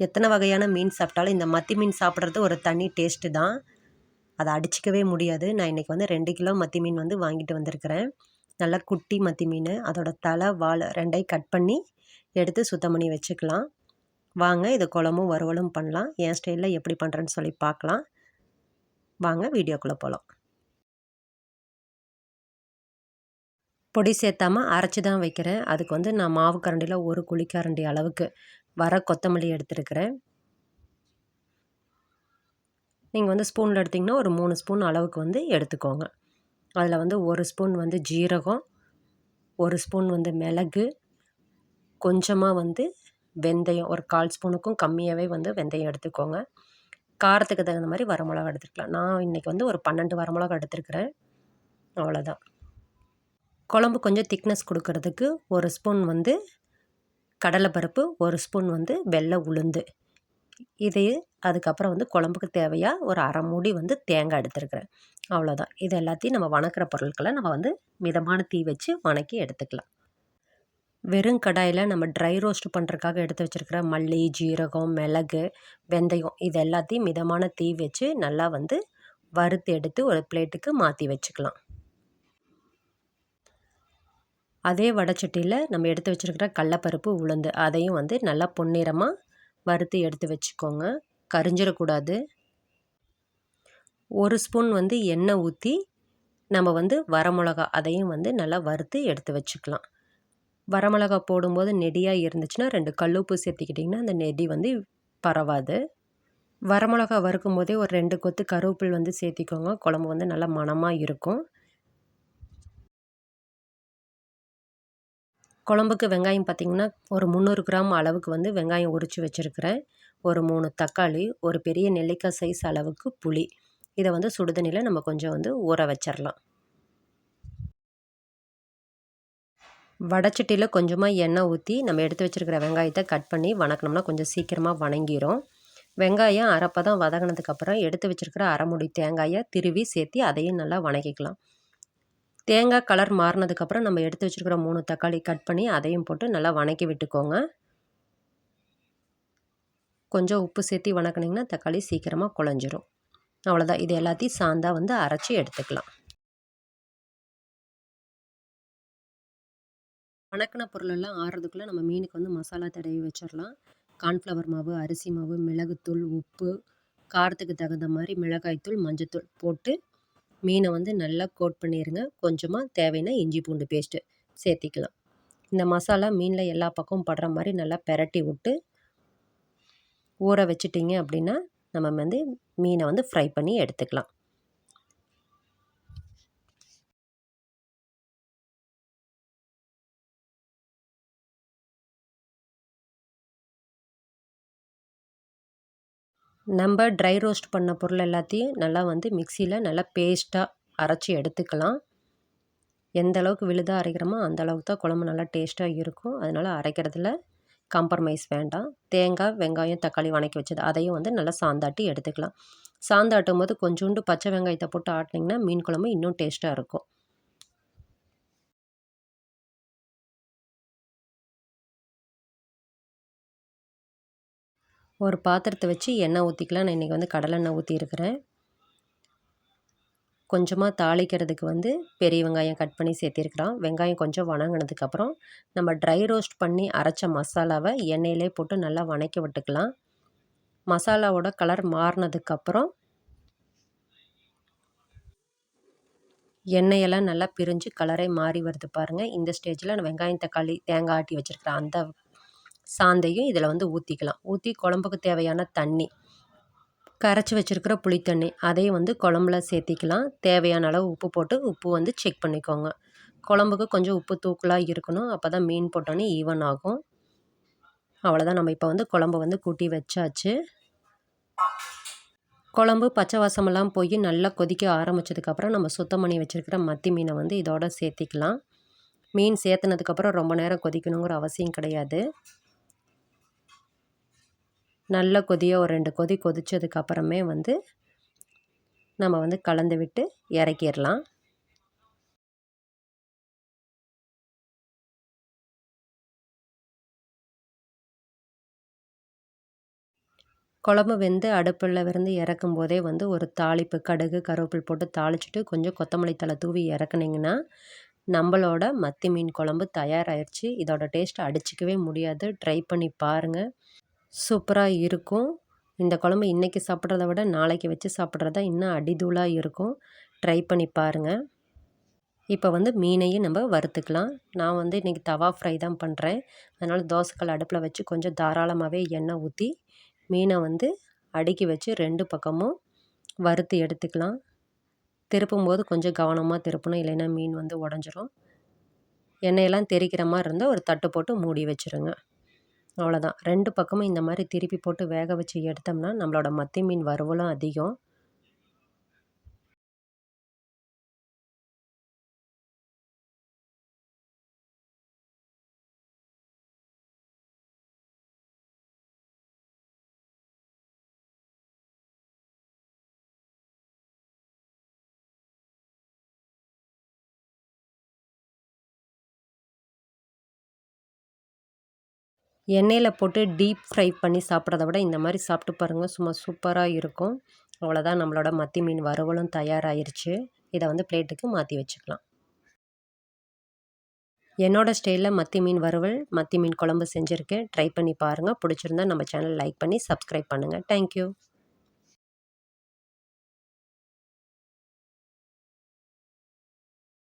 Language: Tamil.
எத்தனை வகையான மீன் சாப்பிட்டாலும் இந்த மத்தி மீன் சாப்பிட்றது ஒரு தனி டேஸ்ட்டு தான். அதை அடிச்சிக்கவே முடியாது. நான் இன்றைக்கி வந்து ரெண்டு கிலோ மத்தி மீன் வந்து வாங்கிட்டு வந்திருக்கிறேன். நல்லா குட்டி மத்தி மீன். அதோட தலை வாழை ரெண்டையும் கட் பண்ணி எடுத்து சுத்தம் பண்ணி வச்சுக்கலாம். வாங்க இது குழம்பும் வறுவலும் பண்ணலாம். என் ஸ்டைலில் எப்படி பண்ணுறேன்னு சொல்லி பார்க்கலாம். வாங்க வீடியோக்குள்ளே போகலாம் பொடி சேர்த்தாமல் அரைச்சி தான் வைக்கிறேன். அதுக்கு வந்து நான் மாவு கரண்டியில் ஒரு குழிக்கரண்டி அளவுக்கு வர கொத்தமல்லி எடுத்துருக்கிறேன். நீங்கள் வந்து ஸ்பூனில் எடுத்திங்கன்னா ஒரு மூணு ஸ்பூன் அளவுக்கு வந்து எடுத்துக்கோங்க. அதில் வந்து ஒரு ஸ்பூன் வந்து ஜீரகம் ஒரு ஸ்பூன் வந்து மிளகு கொஞ்சமாக வந்து வெந்தயம் ஒரு கால் ஸ்பூனுக்கும் கம்மியாகவே வந்து வெந்தயம் எடுத்துக்கோங்க. காரத்துக்கு தகுந்த மாதிரி வரமிளகா எடுத்துக்கலாம். நான் இன்றைக்கி வந்து ஒரு பன்னெண்டு வரமிளகா எடுத்துருக்கிறேன். அவ்வளோதான் குழம்பு கொஞ்சம் திக்னஸ் கொடுக்கறதுக்கு ஒரு ஸ்பூன் வந்து கடலைப்பருப்பு ஒரு ஸ்பூன் வந்து வெள்ளை உளுந்து. இது அதுக்கப்புறம் வந்து குழம்புக்கு தேவையாக ஒரு அரை மூடி வந்து தேங்காய் எடுத்துருக்குறேன். அவ்வளோதான் இது எல்லாத்தையும் நம்ம வணக்கிற பொருட்களை நம்ம வந்து மிதமான தீ வச்சு வணக்கி எடுத்துக்கலாம். வெறும் கடாயில் நம்ம ட்ரை ரோஸ்ட் பண்ணுறதுக்காக எடுத்து வச்சுருக்கிற மல்லி ஜீரகம் மிளகு வெந்தயம் இது எல்லாத்தையும் மிதமான தீ வச்சு நல்லா வந்து வறுத்து எடுத்து ஒரு பிளேட்டுக்கு மாற்றி வச்சுக்கலாம். அதே வடைச்சட்டியில் நம்ம எடுத்து வச்சுருக்கிற கடலப்பருப்பு உளுந்து அதையும் வந்து நல்லா பொன்னிறமாக வறுத்து எடுத்து வச்சுக்கோங்க. கரிஞ்சிடக்கூடாது. ஒரு ஸ்பூன் வந்து எண்ணெய் ஊற்றி நம்ம வந்து வரமிளகா அதையும் வந்து நல்லா வறுத்து எடுத்து வச்சுக்கலாம். வரமிளகா போடும்போது நெடியாக இருந்துச்சுன்னா ரெண்டு கல்லுப்பு சேர்த்திக்கிட்டிங்கன்னா அந்த நெடி வந்து பரவாது. வரமிளகா வறுக்கும் போதே ஒரு ரெண்டு கொத்து கருவேப்பில் வந்து சேர்த்திக்கோங்க. குழம்பு வந்து நல்லா மணமாக இருக்கும். குழம்புக்கு வெங்காயம் பார்த்திங்கன்னா ஒரு முந்நூறு கிராம் அளவுக்கு வந்து வெங்காயம் உரித்து வச்சுருக்கிறேன். ஒரு மூணு தக்காளி ஒரு பெரிய நெல்லிக்காய் சைஸ் அளவுக்கு புளி. இதை வந்து சுடுதண்ணியில் நம்ம கொஞ்சம் வந்து ஊற வச்சிடலாம் வடச்சட்டியில் கொஞ்சமாக எண்ணெய் ஊற்றி நம்ம எடுத்து வச்சுருக்கிற வெங்காயத்தை கட் பண்ணி வணக்கணும்னா கொஞ்சம் சீக்கிரமாக வணங்கிரும். வெங்காயம் அரைப்பதம் வதங்கினதுக்கப்புறம் எடுத்து வச்சுருக்கிற அரைமுடி தேங்காயை திருவி சேர்த்தி அதையும் நல்லா வணக்கிக்கலாம். தேங்காய் கலர் மாறினதுக்கப்புறம் நம்ம எடுத்து வச்சுருக்கிற மூணு தக்காளி கட் பண்ணி அதையும் போட்டு நல்லா வணக்கி விட்டுக்கோங்க. கொஞ்சம் உப்பு சேர்த்து வணக்கினீங்கன்னா தக்காளி சீக்கிரமாக குழஞ்சிரும். அவ்வளோதான் இது எல்லாத்தையும் சாந்தா வந்து அரைச்சி எடுத்துக்கலாம். வணக்கின பொருளெல்லாம் ஆறுறதுக்குள்ளே நம்ம மீனுக்கு வந்து மசாலா தடவி வச்சிடலாம். கார்ன்ஃப்ளவர் மாவு அரிசி மாவு மிளகுத்தூள் உப்பு காரத்துக்கு தகுந்த மாதிரி மிளகாய்த்தூள் மஞ்சத்தூள் போட்டு மீனை வந்து நல்லா கோட் பண்ணிடுங்க கொஞ்சமாக தேவைன்னா இஞ்சி பூண்டு பேஸ்ட்டு சேர்த்திக்கலாம். இந்த மசாலா மீனில் எல்லா பக்கமும் படுற மாதிரி நல்லா பெரட்டி விட்டு ஊற வச்சிட்டிங்க அப்படின்னா நம்ம வந்து மீனை வந்து ஃப்ரை பண்ணி எடுத்துக்கலாம். நம்ம ட்ரை ரோஸ்ட் பண்ண பொருள் எல்லாத்தையும் நல்லா வந்து மிக்சியில் நல்லா பேஸ்ட்டாக அரைச்சி எடுத்துக்கலாம். எந்த அளவுக்கு விழுதாக அரைக்கிறோமோ அந்த அளவுக்கு தான் குழம்பு நல்லா டேஸ்ட்டாக இருக்கும். அதனால் அரைக்கிறதுல காம்ப்ரமைஸ் வேண்டாம். தேங்காய் வெங்காயம் தக்காளி வணக்கி வச்சது அதையும் வந்து நல்லா சாந்தாட்டி எடுத்துக்கலாம். சாந்தாட்டும் போது கொஞ்சோண்டு பச்சை வெங்காயத்தை போட்டு ஆட்டினீங்கன்னா மீன் குழம்பு இன்னும் டேஸ்ட்டாக இருக்கும். ஒரு பாத்திரத்தை வச்சு எண்ணெய் ஊற்றிக்கலாம் நான் இன்றைக்கி வந்து கடலெண்ணெய் ஊற்றிருக்கிறேன் கொஞ்சமாக தாளிக்கிறதுக்கு வந்து பெரிய வெங்காயம் கட் பண்ணி சேர்த்திருக்கிறோம் வெங்காயம் கொஞ்சம் வணங்கினதுக்கப்புறம் நம்ம ட்ரை ரோஸ்ட் பண்ணி அரைச்ச மசாலாவை எண்ணெயிலே போட்டு நல்லா வணக்கி விட்டுக்கலாம். மசாலாவோட கலர் மாறினதுக்கப்புறம் எண்ணெயெல்லாம் நல்லா பிரிஞ்சு கலரே மாறி வருது பாருங்கள் இந்த ஸ்டேஜில் நான் வெங்காயம் தக்காளி தேங்காய் ஆட்டி வச்சுருக்கிறேன் அந்த சாந்தையும் இதில் வந்து ஊற்றிக்கலாம் ஊற்றி குழம்புக்கு தேவையான தண்ணி கரைச்சி வச்சுருக்கிற புளித்தண்ணி அதையும் வந்து குழம்புல சேர்த்திக்கலாம். தேவையான அளவு உப்பு போட்டு உப்பு வந்து செக் பண்ணிக்கோங்க. குழம்புக்கு கொஞ்சம் உப்பு தூக்கலாக இருக்கணும். அப்போ தான் மீன் போட்டோன்னே ஈவன் ஆகும். அவ்வளோதான் நம்ம இப்போ வந்து குழம்பு வந்து கூட்டி வச்சாச்சு. குழம்பு பச்சை வாசமெல்லாம் போய் நல்லா கொதிக்க ஆரம்பித்ததுக்கப்புறம் நம்ம சுத்தம் பண்ணி வச்சுருக்கிற மத்தி மீனை வந்து இதோட சேர்த்திக்கலாம். மீன் சேர்த்துனதுக்கப்புறம் ரொம்ப நேரம் கொதிக்கணுங்கிற அவசியம் கிடையாது. நல்ல கொதியாக ஒரு ரெண்டு கொதி கொதித்ததுக்கப்புறமே வந்து நம்ம வந்து கலந்து விட்டு இறக்கிடலாம். குழம்பு வெந்து அடுப்பில் இருந்து இறக்கும் போதே வந்து ஒரு தாளிப்பு கடுகு கருவேப்பில் போட்டு தாளிச்சிட்டு கொஞ்சம் கொத்தமல்லி தழை தூவி இறக்குனிங்கன்னா நம்மளோட மத்தி மீன் குழம்பு தயாராகிடுச்சு இதோட டேஸ்ட் அடிச்சிக்கவே முடியாது. ட்ரை பண்ணி பாருங்கள் சூப்பராக இருக்கும். இந்த குழம்பு இன்றைக்கி சாப்பிட்றத விட நாளைக்கு வச்சு சாப்பிட்றதா இன்னும் அடிதூளாக இருக்கும். ட்ரை பண்ணி பாருங்கள் இப்போ வந்து மீனையும் நம்ம வறுத்துக்கலாம். நான் வந்து இன்றைக்கி தவா ஃப்ரை தான் பண்ணுறேன் அதனால் தோசைக்கல் அடுப்பில் வச்சு கொஞ்சம் தாராளமாகவே எண்ணெய் ஊற்றி மீனை வந்து அடுக்கி வச்சு ரெண்டு பக்கமும் வறுத்து எடுத்துக்கலாம். திருப்பும்போது கொஞ்சம் கவனமாக திருப்பணும். இல்லைன்னா மீன் வந்து உடஞ்சிரும். எண்ணெயெல்லாம் தெரிக்கிற மாதிரி இருந்தால் ஒரு தட்டு போட்டு மூடி வச்சுருங்க. அவ்வளோதான் ரெண்டு பக்கமும் இந்த மாதிரி திருப்பி போட்டு வேக வச்சு எடுத்தோம்னா நம்மளோட மத்தி மீன் வறுவலும் அதிகம். எண்ணெயில் போட்டு டீப் ஃப்ரை பண்ணி சாப்பிட்றத விட இந்த மாதிரி சாப்பிட்டு பாருங்கள் சும்மா சூப்பராக இருக்கும். அவ்வளோதான் நம்மளோட மத்தி மீன் வறுவலும் தயாராகிருச்சு இதை வந்து பிளேட்டுக்கு மாற்றி வச்சுக்கலாம். என்னோடய ஸ்டைலில் மத்தி மீன் வறுவல் மத்தி மீன் குழம்பு செஞ்சுருக்கேன். ட்ரை பண்ணி பாருங்கள் பிடிச்சிருந்தா நம்ம சேனல் லைக் பண்ணி சப்ஸ்கிரைப் பண்ணுங்கள் தேங்க்யூ